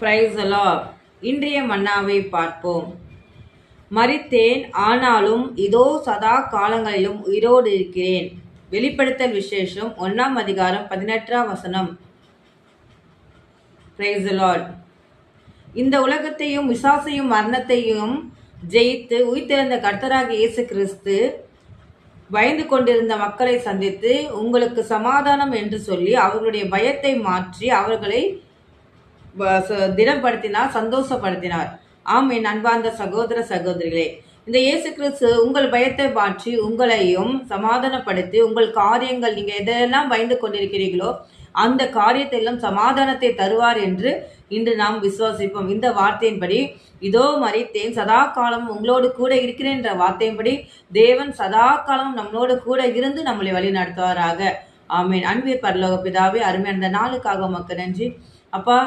பிரைசலா இன்றைய மன்னாவை பார்ப்போம். மறித்தேன் ஆனாலும் இதோ சதா காலங்களிலும் உயிரோடு இருக்கிறேன். வெளிப்படுத்தல் விசேஷம் ஒன்றாம் அதிகாரம் பதினெட்டாம் வசனம். பிரைஸ் இந்த உலகத்தையும் விசாசையும் மரணத்தையும் ஜெயித்து உயிர்த்தெழுந்த கர்த்தராகிய இயேசு கிறிஸ்து பயந்து கொண்டிருந்த மக்களை சந்தித்து உங்களுக்கு சமாதானம் என்று சொல்லி அவர்களுடைய பயத்தை மாற்றி அவர்களை திடப்படுத்தினார் சந்தோஷப்படுத்தினார். ஆம் என் அன்பார்ந்த சகோதர சகோதரிகளே இந்த இயேசு கிறிஸ்து உங்கள் பயத்தை மாற்றி உங்களையும் சமாதானப்படுத்தி உங்கள் காரியங்கள் நீங்கள் எதெல்லாம் பயந்து கொண்டிருக்கிறீர்களோ அந்த காரியத்தெல்லாம் சமாதானத்தை தருவார் என்று இன்று நாம் விசுவாசிப்போம். இந்த வார்த்தையின்படி இதோ மறித்தேன் சதா காலம் உங்களோடு கூட இருக்கிறேன் என்ற வார்த்தையின்படி தேவன் சதா காலம் நம்மளோடு கூட இருந்து நம்மளை வழி நடத்துவாராக. ஆமீன். அன்பே பரலோக பிதாவே அருமை அந்த நாளுக்காக மக்கள் நன்றி. அப்பா